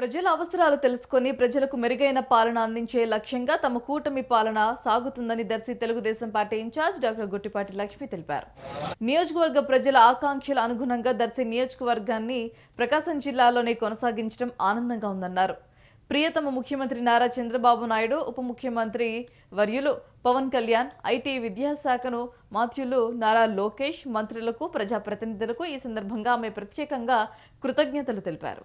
ప్రజల అవసరాలు తెలుసుకొని ప్రజలకు మెరుగైన పాలన అందించే లక్ష్యంగా తమ కూటమి పాలన సాగుతుందని Darsi Telugu Desam party in charge doctor Guttipati Lakshmi తెలిపారు. నియోజకవర్గ ప్రజల ఆకాంక్షల అనుగుణంగా దర్శి నియోజకవర్గాన్ని ప్రకాశం జిల్లాలోనే కొనసాగించడం ఆనందంగా ఉందన్నారు. ప్రియతమ ముఖ్యమంత్రి నారా చంద్రబాబు నాయుడు ఉప ముఖ్యమంత్రి వర్యులు పవన్ కళ్యాణ్ ఐటీ విద్యాశాఖను మాథ్యులు నారా లోకేష్ మంత్రులకు ప్రజాప్రతినిధులకు ఈ సందర్భంగా ఆమె ప్రత్యేకంగా కృతజ్ఞతలు తెలిపారు.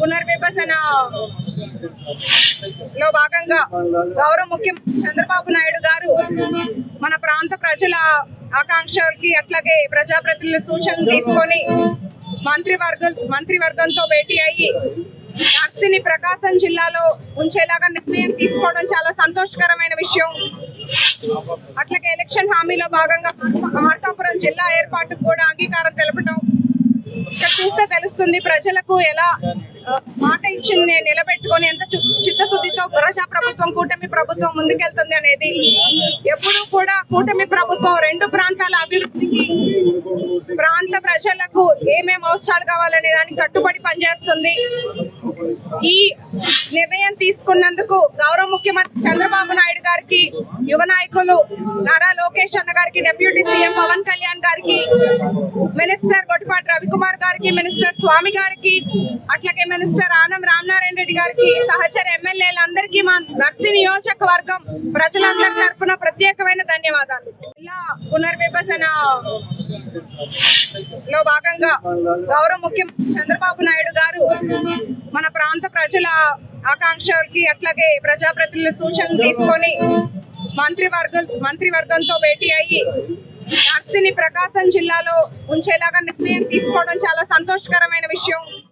పునర్విభజన లో భాగంగా గౌరవ ముఖ్యమంత్రి చంద్రబాబు నాయుడు గారు మన ప్రాంత ప్రజల ఆకాంక్షలకి అట్లాగే ప్రజాప్రతినిధుల సూచనలు తీసుకొని మంత్రివర్గం మంత్రివర్గంతో భేటీ అయ్యి నర్సిని ప్రకాశం జిల్లాలో ఉంచేలాగా నిర్ణయం తీసుకోవడం చాలా సంతోషకరమైన విషయం. అట్లాగే ఎలక్షన్ హామీలో భాగంగా మార్కాపురం జిల్లా ఏర్పాటుకు కూడా అంగీకారం తెలపడం ఇక్కడ చూస్తే తెలుస్తుంది ప్రజలకు ఎలా మాట ఇచ్చింది నిలబెట్టుకొని ఎంత చిత్తశుద్ధితో ప్రజా ప్రభుత్వం కూటమి ప్రభుత్వం ముందుకెళ్తుంది అనేది ఎప్పుడూ కూడా కూటమి ప్రభుత్వం రెండు ప్రాంతాల అభివృద్ధికి ప్రాంత ప్రజలకు ఏమేమి అవసరాలు కావాలనే దానికి కట్టుబడి పనిచేస్తుంది. ఈ నిర్ణయం తీసుకున్నందుకు గౌరవ ముఖ్యమంత్రి చంద్రబాబు నాయుడు గారికి యువ నాయకులు నారా లోకేష్ అన్న గారికి డిప్యూటీ సీఎం పవన్ కళ్యాణ్ గారికి మినిస్టర్ గొట్టిపాటి రవికుమార్ గారికి మినిస్టర్ స్వామి గారికి అట్లాగే మినిస్టర్ ఆనం రామనారాయణ రెడ్డి గారికి సహచర ఎమ్మెల్యేలందరికీ మా నర్సి నియోజకవర్గం ప్రజలందరి తరపున ప్రత్యేకమైన ధన్యవాదాలు. జిల్లా పునర్విభజన లో భాగంగా గౌరవ ముఖ్యమంత్రి చంద్రబాబు నాయుడు గారు మన ప్రాంత ప్రజల ఆకాంక్షలకి అట్లాగే ప్రజాప్రతినిధుల సూచనలు తీసుకొని మంత్రివర్గం మంత్రివర్గంతో భేటీ అయ్యి నర్సిని ప్రకాశం జిల్లాలో ఉంచేలాగా నిర్ణయం తీసుకోవడం చాలా సంతోషకరమైన విషయం.